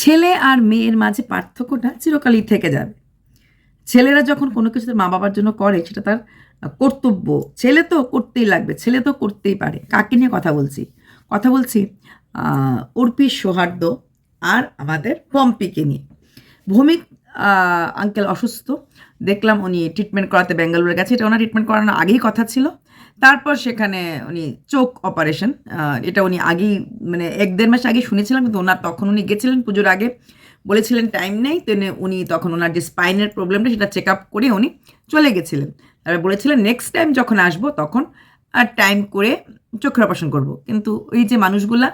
ছেলে আর মেয়ের মাঝে পার্থক্যটা চিরকালই থেকে যাবে। ছেলেরা যখন কোনো কিছু মা বাবার জন্য করে, সেটা তার কর্তব্য। ছেলে তো করতেই লাগবে, ছেলে তো করতেই পারে। কাকে নিয়ে কথা বলছি? কথা বলছি উর্পি সৌহার্দ্য আর আমাদের পম্পিকে নিয়ে। ভৌমিক আঙ্কেল অসুস্থ। দেখলাম উনি ট্রিটমেন্ট করাতে বেঙ্গালুরু গেছে। এটা ওনার ট্রিটমেন্ট করানোর আগেই কথা ছিল। তারপর সেখানে উনি চোখ অপারেশন এটা উনি আগেই মানে এক দেড় মাস আগে শুনেছিলাম, কিন্তু ওনার তখন উনি গেছিলেন পুজোর আগে, বলেছিলেন টাইম নেই তেনে উনি তখন ওনার যে স্পাইনের প্রবলেমটা সেটা চেক আপ করে উনি চলে গেছিলেন। তারপর বলেছিলেন নেক্সট টাইম যখন আসব তখন আর টাইম করে চোখের অপারেশন করব। কিন্তু এই যে মানুষগুলা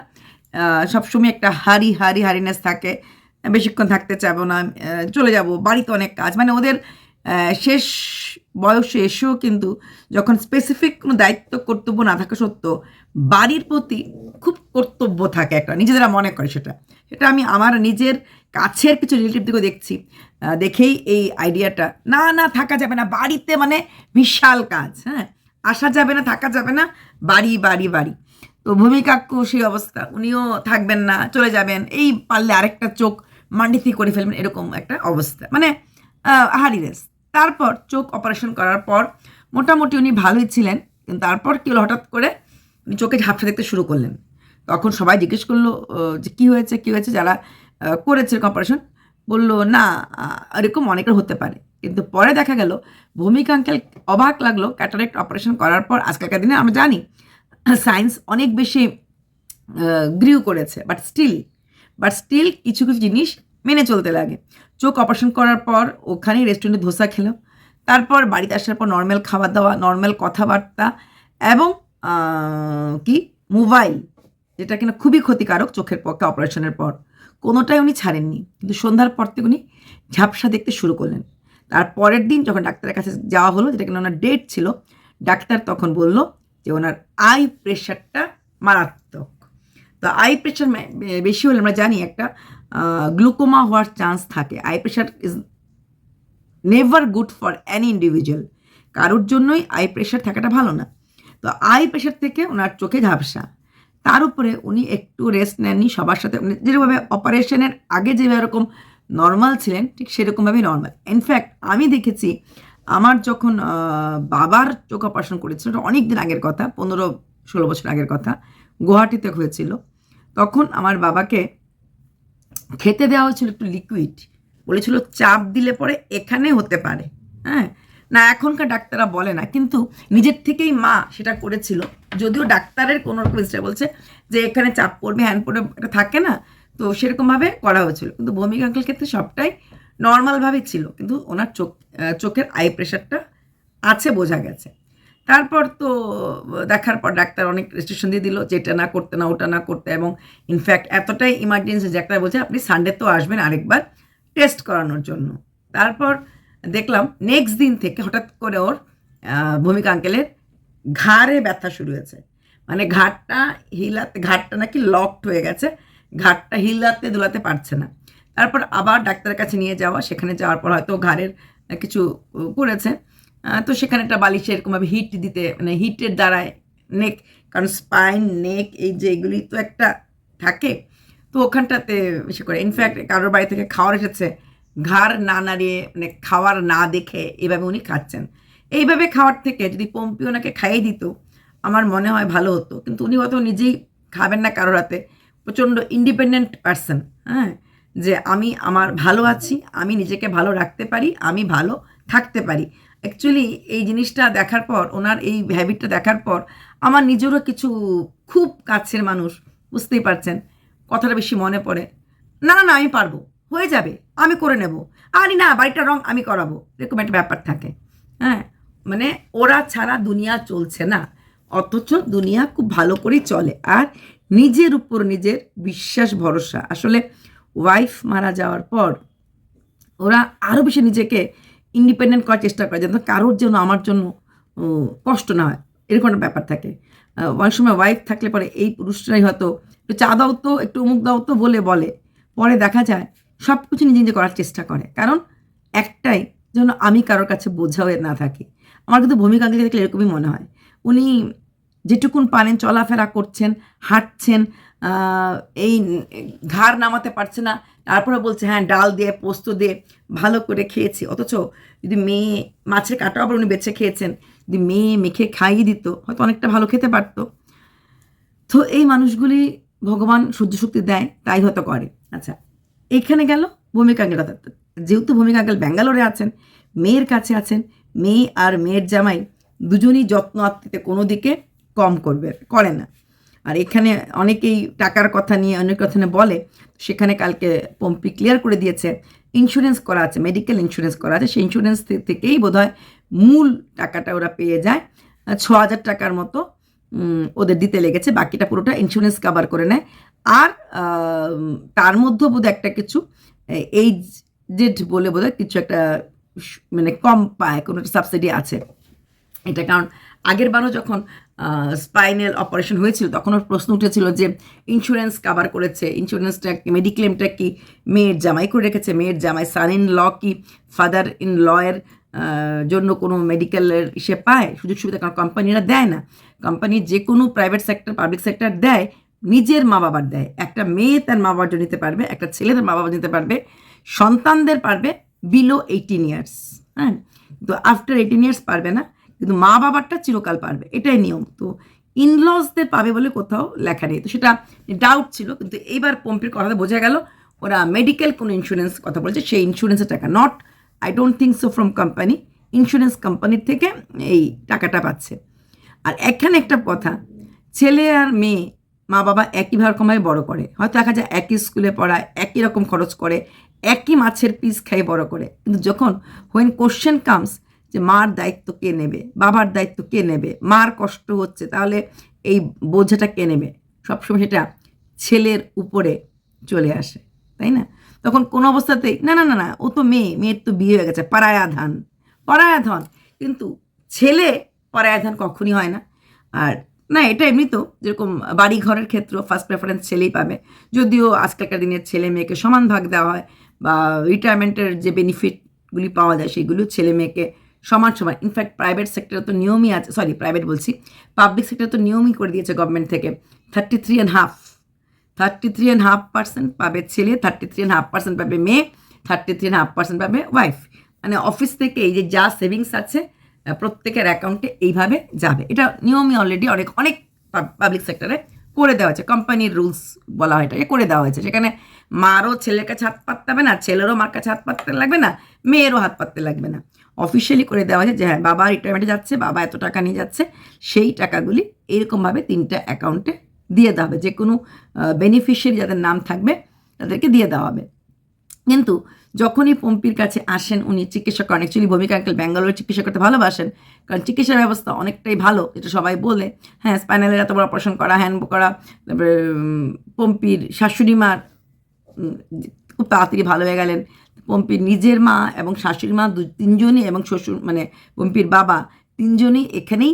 সবসময় একটা হারি হারি হারিনেস থাকে, বেশিক্ষণ থাকতে চাবো না চলে যাব, বাড়িতে অনেক কাজ মানে ওদের শেষ বয়সে এসেও কিন্তু যখন স্পেসিফিক কোনো দায়িত্ব কর্তব্য না থাকা সত্ত্বেও বাড়ির প্রতি খুব কর্তব্য থাকে একটা, নিজেরা মনে করে সেটা। সেটা আমি আমার নিজের কাছের কিছু রিলেটিভ দিকেও দেখছি। দেখেই এই আইডিয়াটা না না, থাকা যাবে না, বাড়িতে মানে বিশাল কাজ হ্যাঁ? আসা যাবে না, থাকা যাবে না, বাড়ি বাড়ি বাড়ি। তো ভূমিকাক্য সেই অবস্থা, উনিও থাকবেন না, চলে যাবেন, এই পারলে আরেকটা চোখ মান্ডিথি করে ফেলবেন, এরকম একটা অবস্থা। মানে হারিনেস তারপর চোখ অপারেশন করার পর মোটামুটি উনি ভালোই ছিলেন, কিন্তু তারপর কি হলো? হঠাৎ করে উনি চোখে ঝাপসা দেখতে শুরু করলেন। তখন সবাই জিজ্ঞেস করল যে কী হয়েছে? কী হয়েছে? যারা করেছে অপারেশন বলল, না এরকম অনেকের হতে পারে। কিন্তু পরে দেখা গেল ভূমিকা আঙ্কেল অবাক লাগল ক্যাটারেক্ট অপারেশন করার পর আজকালকার দিনে আমরা জানি সায়েন্স অনেক বেশি গ্রিউ করেছে বাট স্টিল বাট স্টিল কিছু কিছু জিনিস মেনে চলতে লাগে। চোখ অপারেশন করার পর ওখানেই রেস্টুরেন্টে ধোসা খেলাম। তারপর বাড়িতে আসার পর নর্মাল খাবার দাওয়া নর্মাল কথাবার্তা এবং কি? মোবাইল যেটা কিনা খুবই ক্ষতিকারক চোখের পক্ষে অপারেশনের পর। কোনোটাই উনি ছাড়েননি। কিন্তু সন্ধ্যার পর থেকে উনি ঝাপসা দেখতে শুরু করলেন। তার পরের দিন যখন ডাক্তারের কাছে যাওয়া হলো, যেটা কিনা ওনার ডেট ছিল, ডাক্তার তখন বলল যে ওনার আই প্রেশারটা মারাত্মক। তো আই প্রেশার বেশি হলে আমরা জানি একটা গ্লুকোমা হওয়ার চান্স থাকে। Eye pressure is never good for any individual কারোর জন্যই আই প্রেশার থাকাটা ভালো না। তো আই প্রেশার থেকে ওনার চোখে ঝাপসা। তার উপরে উনি একটু রেস্ট নেননি, সবার সাথে উনি যেরকমভাবে অপারেশনের আগে যেভাবে এরকম নর্মাল ছিলেন, ঠিক সেরকমভাবেই নর্মাল ইনফ্যাক্ট আমি দেখেছি, আমার যখন বাবার চোখ অপারেশন করেছিল ওটা অনেক দিন আগের কথা, পনেরো ষোলো বছর আগের কথা, গুয়াহাটিতে হয়েছিল। তখন আমার বাবাকে খেতে দেওয়া হয়েছিল একটু লিকুইড বলেছিল চাপ দিলে পরে এখানে হতে পারে। হ্যাঁ? না, এখনকার ডাক্তাররা বলে না। কিন্তু নিজের থেকেই মা সেটা করেছিল। যদিও ডাক্তারের কোনো রকম বলছে যে এখানে চাপ পড়বে হ্যান্ড পড়বে, এটা থাকে না। তো সেরকমভাবে করা হয়েছিল। কিন্তু ভৌমিক আঙ্কেল ক্ষেত্রে সবটাই নর্মালভাবেই ছিল। কিন্তু ওনার চোখ চোখের আই প্রেশারটা আছে, বোঝা গেছে। তারপর তো, দেখার পর ডাক্তার অনেক রেস্ট্রিকশন দিয়ে দিল যে এটা না করতে না, ওটা না করতে এবং ইনফ্যাক্ট এতটাই ইমার্জেন্সি ডাক্তার বলছে, আপনি সানডে তো আসবেন আরেকবার টেস্ট করানোর জন্য। তারপর দেখলাম নেক্সট দিন থেকে হঠাৎ করে ওর ভূমিকা আঙ্কেলের ঘাড়ে ব্যথা শুরু হয়েছে। মানে ঘাটটা হিলাতে ঘাটটা নাকি লকড হয়ে গেছে ঘাটটা হিলাতে দোলাতে পারছে না। তারপর আবার ডাক্তারের কাছে নিয়ে যাওয়া, সেখানে যাওয়ার পর হয়তো ঘাড়ের কিছু করেছে। তো সেখানে একটা বালিশে এরকমভাবে হিট দিতে মানে হিটের দ্বারায় নেক কারণ স্পাইন নেক এই যে এগুলি তো একটা থাকে, তো ওখানটাতে বেশি করে ইনফ্যাক্ট কারোর বাড়ি থেকে খাওয়ার এসেছে, ঘাড় না নাড়িয়ে মানে খাওয়ার না দেখে এভাবে উনি খাচ্ছেন। এইভাবে খাওয়ার থেকে যদি পম্পি ওনাকে খাইয়ে দিত, আমার মনে হয় ভালো হতো, কিন্তু উনি হয়তো নিজেই খাবেন না কারোর হাতে, প্রচণ্ড ইন্ডিপেন্ডেন্ট পার্সন হ্যাঁ যে আমি আমার ভালো আছি, আমি নিজেকে ভালো রাখতে পারি, আমি ভালো থাকতে পারি। অ্যাকচুয়ালি এই জিনিসটা দেখার পর, ওনার এই হ্যাবিটটা দেখার পর, আমার নিজেরও কিছু খুব কাছের মানুষ, বুঝতেই পারছেন, কথাটা বেশি মনে পড়ে। না না না, আমি পারব, হয়ে যাবে, আমি করে নেব। আরে না, বাড়িটা রং, আমি করাবো, এরকম একটা ব্যাপার থাকে। হ্যাঁ মানে ওরা ছাড়া দুনিয়া চলছে না, অথচ দুনিয়া খুব ভালো করেই চলে, আর নিজের উপর নিজের বিশ্বাস, ভরসা। আসলে ওয়াইফ মারা যাওয়ার পর, ওরা আরও বেশি নিজেকে ইন্ডিপেন্ডেন্ট করার চেষ্টা করে, যেন কারোর জন্য, আমার জন্য কষ্ট না হয়। এরকম একটা ব্যাপার থাকে। অনেক সময় ওয়াইফ থাকলে পরে এই পুরুষরাই হয়তো একটু চা দাও তো, একটু অমুক দাও তো বলে বলে। পরে দেখা যায় সব কিছু নিজে নিজে করার চেষ্টা করে। কারণ একটাই, যেন আমি কারোর কাছে বোঝা হয়ে না থাকি। আমার কিন্তু ভূমিকাকে দেখলে এরকমই মনে হয়। উনি যেটুকুন পারেন, চলাফেরা করছেন, হাঁটছেন এই ঘাড় নামাতে পারছে না। তারপরে বলছে হ্যাঁ ডাল দিয়ে পোস্ত দিয়ে ভালো করে খেয়েছি। অথচ যদি মেয়ে মাছের কাটা আবার উনি বেছে খেয়েছেন, যদি মেয়ে মেখে খাইয়ে দিত, হয়তো অনেকটা ভালো খেতে পারতো। তো এই মানুষগুলি ভগবান সহ্য শক্তি দেয়, তাই হয়তো করে। আচ্ছা এখানে গেল ভূমিকা কথা যেহেতু ভূমিকা আঙ্কেল ব্যাঙ্গালোরে আছেন, মেয়ের কাছে আছেন, মেয়ে আর মেয়ের জামাই দুজনই যত্ন আত্মীতে কোনো দিকে কম করবে, করে না। আর এখানে অনেকেই টাকার কথা নিয়ে অনেক কথা বলে, সেখানে কালকে পম্পি ক্লিয়ার করে দিয়েছে ইন্স্যুরেন্স করা আছে মেডিকেল ইন্স্যুরেন্স করা আছে, সেই ইন্স্যুরেন্স থেকেই বোধহয় মূল টাকাটা ওরা পেয়ে যায়। ছ হাজার টাকার মতো ওদের দিতে লেগেছে, বাকিটা পুরোটা ইন্স্যুরেন্স কভার করে নেয়। আর তার মধ্যে বোধহয় একটা কিছু এইজ ডেট বলে বোধহয় কিছু একটা মানে কম পায়, কোনো একটা সাবসিডি আছে। এটা কারণ আগের বারও যখন স্পাইনাল অপারেশন হয়েছিল, তখন ওর প্রশ্ন উঠেছিল যে ইন্স্যুরেন্স কভার করেছে ইন্স্যুরেন্সটা কি মেডিক্লেমটা কি, মেয়ের জামাই করে রেখেছে, মেয়ের জামাই সান ইন ল কি ফাদার ইন লয়ের জন্য কোনো মেডিকেলের ইসে পায়, সুযোগ সুবিধা কারণ কোম্পানিরা দেয় না। কোম্পানি যে কোনো প্রাইভেট সেক্টর পাবলিক সেক্টর দেয়, নিজের মা বাবার দেয়। একটা মেয়ে তার মা বাবার জন্য নিতে পারবে, একটা ছেলে তার মা বাবার নিতে পারবে, সন্তানদের পারবে বিলো এইটিন ইয়ার্স হ্যাঁ? তো আফটার এইটিন ইয়ার্স পারবে না। কিন্তু মা বাবারটা চিরকাল পারবে, এটাই নিয়ম। তো ইনলসদের পাবে বলে কোথাও লেখা নেই। তো সেটা ডাউট ছিল, কিন্তু এইবার পম্পের কথাতে বোঝা গেল, ওরা মেডিকেল কোনো ইন্স্যুরেন্স কথা বলছে, সেই ইন্স্যুরেন্সের টাকা not I don't think so from company insurance কোম্পানির থেকে এই টাকাটা পাচ্ছে। আর এখানে একটা কথা, ছেলে আর মেয়ে, মা বাবা একই রকমভাবে বড় করে, হয়তো দেখা যায় একই স্কুলে পড়ায়, একই রকম খরচ করে, একই মাছের পিস খাই বড় করে, কিন্তু যখন হোয়েন কোশ্চেন কামস যে মার দায়িত্ব কে নেবে? বাবার দায়িত্ব কে নেবে? মার কষ্ট হচ্ছে, তাহলে এই বোঝাটা কে নেবে? সবসময় সেটা ছেলের উপরে চলে আসে, তাই না? তখন কোনো অবস্থাতেই, না না না না, ও তো মেয়ে, মেয়ের তো বিয়ে হয়ে গেছে পাড়ায়া ধান পাড়ায়া ধন কিন্তু ছেলে পাড়ায়া ধান কখনই হয় না। আর না, এটা এমনি তো, যেরকম বাড়ি ঘরের ক্ষেত্রেও ফার্স্ট প্রেফারেন্স ছেলেই পাবে। যদিও আজকালকার দিনের ছেলে মেয়েকে সমান ভাগ দেওয়া হয়, বা রিটায়ারমেন্টের যে বেনিফিটগুলি পাওয়া যায়, সেগুলো ছেলে মেয়েকে সমান সমান ইনফ্যাক্ট প্রাইভেট সেক্টরে তো নিয়মই আছে সরি প্রাইভেট বলছি পাবলিক সেক্টরে তো নিয়মই করে দিয়েছে গভর্নমেন্ট থেকে thirty three and half thirty three and half percent পাবে ছেলে thirty three and half percent পাবে মেয়ে thirty three and half percent পাবে ওয়াইফ মানে অফিস থেকে এই যে যা সেভিংস আছে প্রত্যেকের অ্যাকাউন্টে এইভাবে যাবে। এটা নিয়মই অলরেডি অনেক অনেক পাবলিক সেক্টরে করে দেওয়া হয়েছে। কোম্পানির রুলস বলা হয় এটাকে করে দেওয়া হয়েছে। সেখানে মারও ছেলের কাছে হাত পাততে হবে না, ছেলেরও মার কাছে হাত পাততে লাগবে না, মেয়েরও হাত পাততে লাগবে না। অফিসিয়ালি করে দেওয়া হয়েছে যে হ্যাঁ বাবা রিটায়ারমেন্টে যাচ্ছে, বাবা এত টাকা নিয়ে যাচ্ছে, সেই টাকাগুলি এরকমভাবে তিনটা অ্যাকাউন্টে দিয়ে দেওয়া হবে। যে কোনো বেনিফিশিয়ারি যাদের নাম থাকবে, তাদেরকে দিয়ে দেওয়া হবে। কিন্তু যখনই পম্পির কাছে আসেন, উনি চিকিৎসা করেন অ্যাকচুয়ালি ভূমিকা আঙ্কেল ব্যাঙ্গালোরে চিকিৎসা করতে ভালোবাসেন। কারণ চিকিৎসা ব্যবস্থা অনেকটাই ভালো, যেটা সবাই বলে। হ্যাঁ স্পাইনালের এত বড় অপারেশন করা হ্যান্ড করা, তারপরে পম্পির শাশুড়ি মার খুব তাড়াতাড়ি ভালো হয়ে গেলেন। পম্পির নিজের মা এবং শাশুড়ি মা দু তিনজনই এবং শ্বশুর মানে পম্পির বাবা তিনজনই এখানেই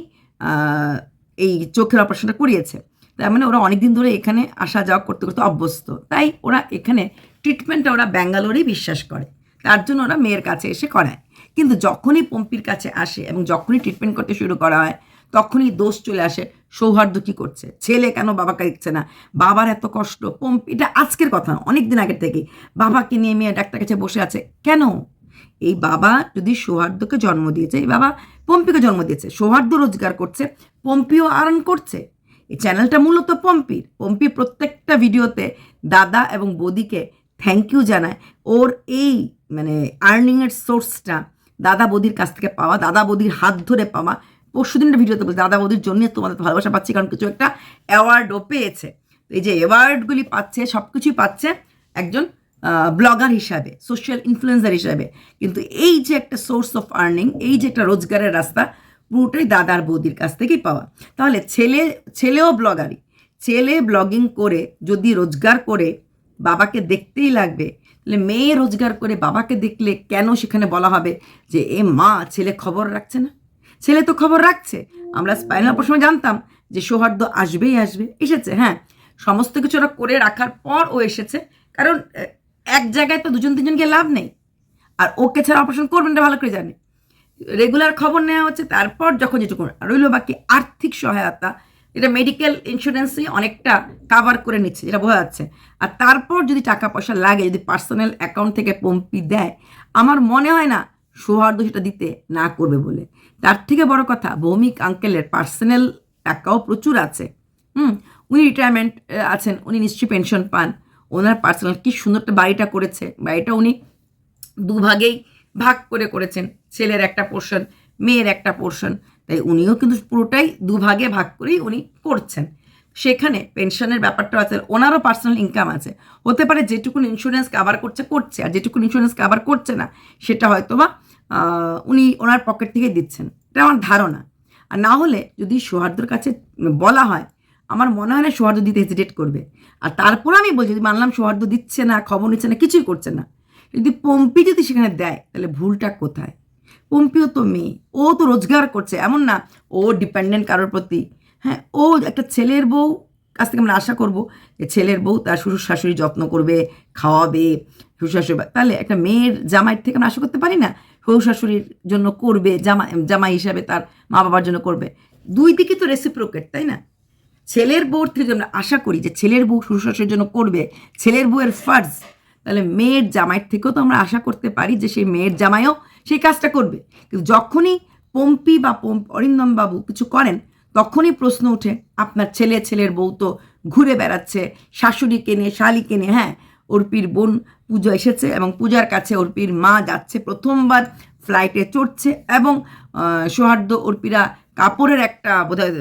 এই চোখের অপারেশনটা করিয়েছে। তার মানে ওরা অনেক দিন ধরে এখানে আসা যাওয়া করতে করতে অভ্যস্ত। তাই ওরা এখানে ট্রিটমেন্টটা ওরা ব্যাঙ্গালোরেই বিশ্বাস করে। তার জন্য ওরা মেয়ের কাছে এসে করায়। কিন্তু যখনই পম্পির কাছে আসে এবং যখনই ট্রিটমেন্ট করতে শুরু করা হয়, তখনই দোষ চলে আসে, সৌহার্দ্য কী করছে? ছেলে কেন বাবাকে দিচ্ছে না? বাবার এত কষ্ট। পম্পি, এটা আজকের কথা অনেক দিন আগের থেকে বাবাকে নিয়ে মেয়ে ডাক্তার কাছে বসে আছে। কেন? এই বাবা যদি সৌহার্দ্যকে জন্ম দিয়েছে, এই বাবা পম্পিকে জন্ম দিয়েছে, সৌহার্দ্য রোজগার করছে, পম্পিও আর্ন করছে। এই চ্যানেলটা মূলত পম্পির। পম্পি প্রত্যেকটা ভিডিওতে দাদা এবং বৌদিকে থ্যাংক ইউ জানায়। ওর এই মানে আর্নিংয়ের সোর্সটা দাদা বৌদির কাছ থেকে পাওয়া, দাদা বৌদির হাত ধরে পাওয়া। পরশু দিনের ভিডিওতে বলছে, দাদা বৌদির জন্য তোমাদের ভালোবাসা পাচ্ছি, কারণ কিছু একটা অ্যাওয়ার্ডও পেয়েছে। এই যে অ্যাওয়ার্ডগুলি পাচ্ছে সব কিছুই পাচ্ছে একজন ব্লগার হিসাবে সোশ্যাল ইনফ্লুয়েন্সার হিসাবে। কিন্তু এই যে একটা সোর্স অফ আর্নিং এই যে একটা রোজগারের রাস্তা, পুরোটাই দাদার বৌদির কাছ থেকেই পাওয়া। তাহলে ছেলে, ছেলেও ব্লগারই ছেলে ব্লগিং করে, যদি রোজগার করে বাবাকে দেখতেই লাগবে। তাহলে মেয়ে রোজগার করে বাবাকে দেখলে কেন সেখানে বলা হবে যে, এ মা, ছেলে খবর রাখছে না? ছেলে তো খবর রাখছে। আমরা স্পাইনাল অপারেশনে জানতাম যে, সৌহার্দ্য আসবেই আসবে। এসেছে হ্যাঁ। সমস্ত কিছু ওরা করে রাখার পর ও এসেছে। কারণ এক জায়গায় তো দুজন, তিনজনকে লাভ নেই। আর ওকে ছাড়া অপারেশন করবেন না, ভালো করে জানে। রেগুলার খবর নেওয়া হচ্ছে, তারপর যখন যেটুকু রইল বাকি আর্থিক সহায়তা এটা মেডিকেল ইন্স্যুরেন্সই অনেকটা কাভার করে নিচ্ছে, যেটা বোঝা যাচ্ছে। আর তারপর যদি টাকা পয়সা লাগে, যদি পার্সোনাল অ্যাকাউন্ট থেকে পম্পি দেয়, আমার মনে হয় না সৌহার্দ্য সেটা দিতে না করবে বলে। তার থেকে বড় কথা, ভৌমিক আঙ্কেলের পার্সোনাল টাকাও প্রচুর আছে। হুম, উনি রিটায়ারমেন্ট আছেন, উনি নিশ্চয়ই পেনশন পান। ওনার পার্সোনাল কি সুন্দর বাড়িটা করেছে। বাড়িটা উনি দুভাগেই ভাগ করে করেছেন। ছেলের একটা পোর্শন মেয়ের একটা পোর্শন তাই উনিও কিন্তু পুরোটাই দুভাগে ভাগ করেই উনি করছেন। সেখানে পেনশনের ব্যাপারটা আছে, ওনারও পার্সোনাল ইনকাম আছে। হতে পারে যেটুকুন ইন্স্যুরেন্স কাভার করছে করছে, আর যেটুকুন ইন্স্যুরেন্স কাভার করছে না, সেটা হয়তো বা উনি ওনার পকেট থেকে দিচ্ছেন। এটা আমার ধারণা। আর না হলে যদি সৌহার্দ্যর কাছে বলা হয়, আমার মনে হয় না সৌহার্দ্য দিতে হেজিটেট করবে। আর তারপর আমি বলছি, যদি মানলাম সৌহার্দ্য দিচ্ছে না, খবর নিচ্ছে না, কিছুই করছে না, যদি পম্পি যদি সেখানে দেয়, তাহলে ভুলটা কোথায়? পম্পিও তো মেয়ে। ও তো রোজগার করছে, এমন না। ও ডিপেন্ডেন্ট কারোর প্রতি। হ্যাঁ ও একটা ছেলের বউ, কাছ থেকে আমরা আশা করব যে ছেলের বউ তার শ্বশুর শাশুড়ি যত্ন করবে, খাওয়াবে, শ্বশুর শাশুড়ি তাহলে একটা মেয়ের জামাইয়ের থেকে আমরা আশা করতে পারি না, শ্বশুর শাশুড়ির জন্য করবে, জামা জামাই হিসাবে তার মা বাবার জন্য করবে। দুই দিকে তো রেসিপ্রোকেট তাই না? ছেলের বউর থেকে আমরা আশা করি যে ছেলের বউ শ্বশুর শাশুড়ির জন্য করবে, ছেলের বউয়ের ফার্জ তাহলে মেয়ের জামাইয়ের থেকেও তো আমরা আশা করতে পারি যে সেই মেয়ের জামাইও সেই কাজটা করবে। কিন্তু যখনই পম্পি বা পম্প অরিন্দম বাবু কিছু করেন, তখনই প্রশ্ন ওঠে, আপনার ছেলে ছেলের বউ তো ঘুরে বেড়াচ্ছে, শাশুড়িকে নিয়ে, শালিকে নিয়ে হ্যাঁ অর্পির বোন পুজো এসেছে এবং পূজার কাছে অর্পির মা যাচ্ছে, প্রথমবার ফ্লাইটে চড়ছে এবং সৌহার্দ্য অর্পিরা কাপড়ের একটা বোধহয়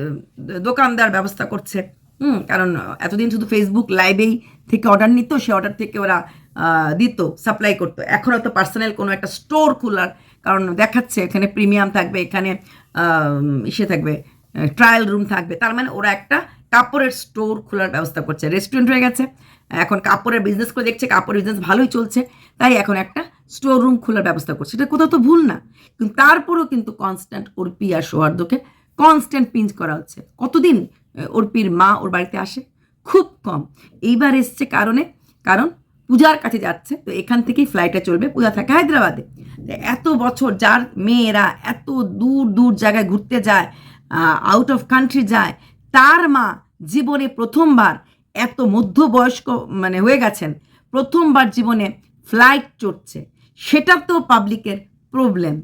দোকানদার ব্যবস্থা করছে। হুম, কারণ এতদিন শুধু ফেসবুক লাইভেই থেকে অর্ডার নিত, সে অর্ডার থেকে ওরা দিত সাপ্লাই করতো। এখন হয়তো পার্সোনাল কোনো একটা স্টোর খোলার কারণ দেখাচ্ছে, এখানে প্রিমিয়াম থাকবে, এখানে ইসে থাকবে ট্রায়াল রুম থাকবে। তার মানে ওরা একটা কাপড়ের স্টোর খোলার ব্যবস্থা করছে। রেস্টুরেন্ট হয়ে গেছে, এখন কাপড়ের বিজনেস করে দেখছে কাপড়ের বিজনেস ভালোই চলছে, তাই এখন একটা স্টোর রুম খোলার ব্যবস্থা করছে। এটা কোথাও তো ভুল না, কিন্তু তারপরেও কিন্তু কনস্ট্যান্ট অর্পি আর সৌহার্দ্যকে কনস্ট্যান্ট পিঞ্চ করা হচ্ছে। কতদিন অর্পির মা ওর বাড়িতে আসে? খুব কম। এইবার এসছে কারণে, কারণ পূজার কাছে যাচ্ছে, তো এখান থেকেই ফ্লাইটে চলবে। পূজা থাকে হায়দ্রাবাদে। এত বছর যার মেয়েরা এত দূর দূর জায়গায় ঘুরতে যায় আউট অফ কান্ট্রি যায়, তার মা জীবনে প্রথমবার এত মধ্যবয়স্ক মানে হয়ে গেছেন, প্রথমবার জীবনে ফ্লাইট চড়ছে সেটা তো পাবলিকের প্রবলেম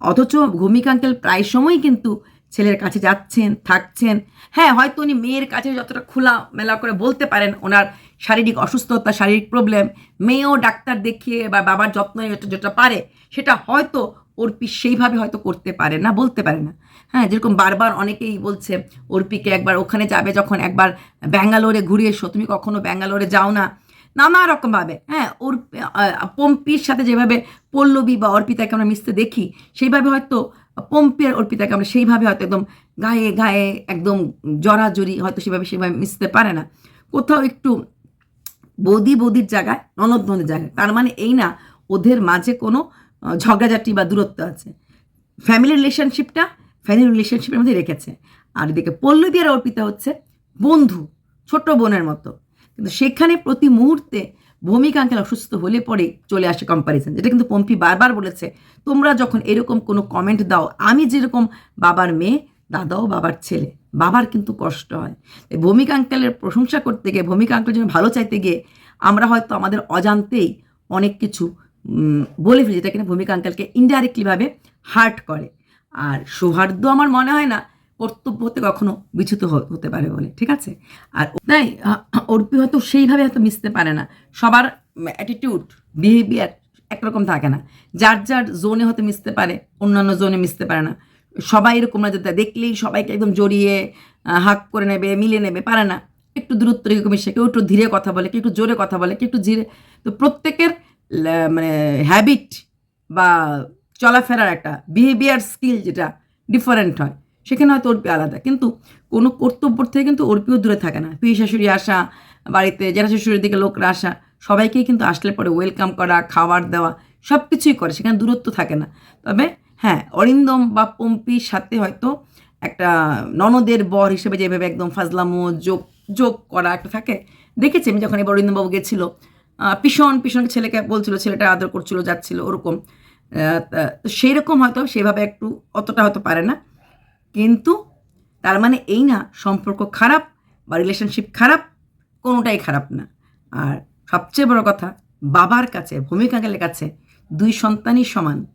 অথচ ভূমিকা আঙ্কেল প্রায় সময়ই কিন্তু ছেলের কাছে যাচ্ছেন, থাকছেন। হ্যাঁ হয়তো উনি মেয়ের কাছে যতটা খোলা মেলা করে বলতে পারেন, ওনার শারীরিক অসুস্থতা, শারীরিক প্রবলেম মেয়েও ডাক্তার দেখিয়ে বা বাবার যত্ন যেটা- যেটা পারে, সেটা হয়তো অর্পি সেইভাবে হয়তো করতে পারে না, বলতে পারে না। হ্যাঁ যেরকম বারবার অনেকেই বলছে, অর্পিকে একবার ওখানে যাবে যখন একবার ব্যাঙ্গালোরে ঘুরে এসো, তুমি কখনো ব্যাঙ্গালোরে যাও না। নানা রকমভাবে হ্যাঁ ওর পম্পির সাথে যেভাবে পল্লবী বা অর্পিতাকে আমরা মিশতে দেখি, সেইভাবে হয়তো পম্পি আর অর্পিতাকে আমরা সেইভাবে হয়তো একদম গায়ে গায়ে একদম জড়াজড়ি হয়তো সেভাবে সেভাবে মিশতে পারে না। কোথাও একটু বৌদি বৌদির জায়গায়, ননদ ননদের জায়গায়। তার মানে এই না, ওদের মাঝে কোনো ঝগড়াঝাটি বা দূরত্ব আছে। ফ্যামিলি রিলেশনশিপটা ফ্যামিলি রিলেশনশিপের মধ্যে রেখেছে। আর এদিকে পল্লবী আর অর্পিতা হচ্ছে বন্ধু, ছোট বোনের মতো। কিন্তু সেখানে প্রতি মুহূর্তে ভূমিকা আঙ্কেল অসুস্থ হলে পরে চলে আসে কম্প্যারিজন যেটা কিন্তু পম্পি বারবার বলেছে। তোমরা যখন এরকম কোনো কমেন্ট দাও, আমি যেরকম বাবার মেয়ে, দাদাও বাবার ছেলে। বাবার কিন্তু কষ্ট হয়। তাই আঙ্কেলের প্রশংসা করতে গিয়ে, ভূমিকা আঙ্কেল জন্য ভালো চাইতে গিয়ে, আমরা হয়তো আমাদের অজান্তেই অনেক কিছু বলে ফেলি যেটা কিনা ভূমিকা আঙ্কেলকে ইনডাইরেক্টলিভাবে হার্ট করে। আর সৌহার্দ্য আমার মনে হয় না কর্তব্য হতে কখনো বিচ্যুত হতে পারে বলে, ঠিক আছে? আর তাই অর্পি হয়তো সেইভাবে হয়তো মিশতে পারে না। সবার অ্যাটিটিউড বিহেভিয়ার একরকম থাকে না। যার যার জোনে হয়তো মিশতে পারে, অন্যান্য জোনে মিশতে পারে না। সবাই এরকম না যে তা দেখলেই সবাইকে একদম জড়িয়ে হাক করে নেবে, মিলে নেবে, পারে না। একটু দূরত্ব রেখে মিশে কেউ একটু ধীরে কথা বলে, কেউ একটু জোরে কথা বলে, কেউ একটু ধীরে তো প্রত্যেকের মানে হ্যাবিট বা চলাফেরার একটা বিহেভিয়ার স্কিল যেটা ডিফারেন্ট হয়, সেখানে হয়তো অর্পি আলাদা। কিন্তু কোনো কর্তব্য থেকে কিন্তু অর্পিও দূরে থাকে না। পিস শাশুড়ি আসা, বাড়িতে জেঠা শ্বশুরের দিকে লোকরা আসা, সবাইকেই কিন্তু আসলে পরে ওয়েলকাম করা, খাবার দেওয়া সব কিছুই করে, সেখানে দূরত্ব থাকে না। তবে হ্যাঁ অরিন্দম বা পম্পির সাথে হয়তো একটা ননদের বর হিসেবে যেভাবে একদম ফাজলামো যোগ যোগ করা একটা থাকে। দেখেছি আমি যখন এবার অরিন্দমবাবু গেছিল ভীষণ ভীষণ ছেলেকে বলছিল, ছেলেটা আদর করছিল, যাচ্ছিল, ওরকম। তা- সেই রকম হয়তো সেভাবে একটু অতটা হয়তো পারে না। কিন্তু তার মানে এই না, সম্পর্ক খারাপ বা রিলেশনশিপ খারাপ, কোনোটাই খারাপ না। আর সবচেয়ে বড় কথা, বাবার কাছে ভূমিকাঙ্কের কাছে দুই সন্তানই সমান।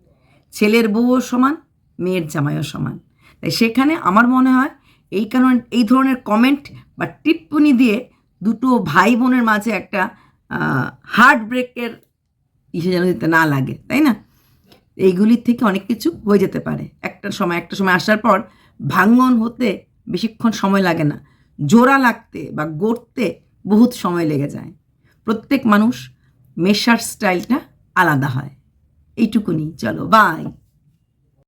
ছেলের বউও সমান, মেয়ের জামাইও সমান। তাই সেখানে আমার মনে হয় এই কারণে, এই ধরনের কমেন্ট বা টিপ্পনি দিয়ে দুটো ভাই বোনের মাঝে একটা হার্ট ব্রেকের ইসে যেন দিতে না লাগে, তাই না? এইগুলির থেকে অনেক কিছু হয়ে যেতে পারে। একটা সময় একটা সময় আসার পর ভাঙ্গন হতে বেশিক্ষণ সময় লাগে না। জোড়া লাগতে বা গড়তে বহুত সময় লেগে যায়। প্রত্যেক মানুষ মেশার স্টাইলটা আলাদা হয়। এইটুকুনি চলো বাই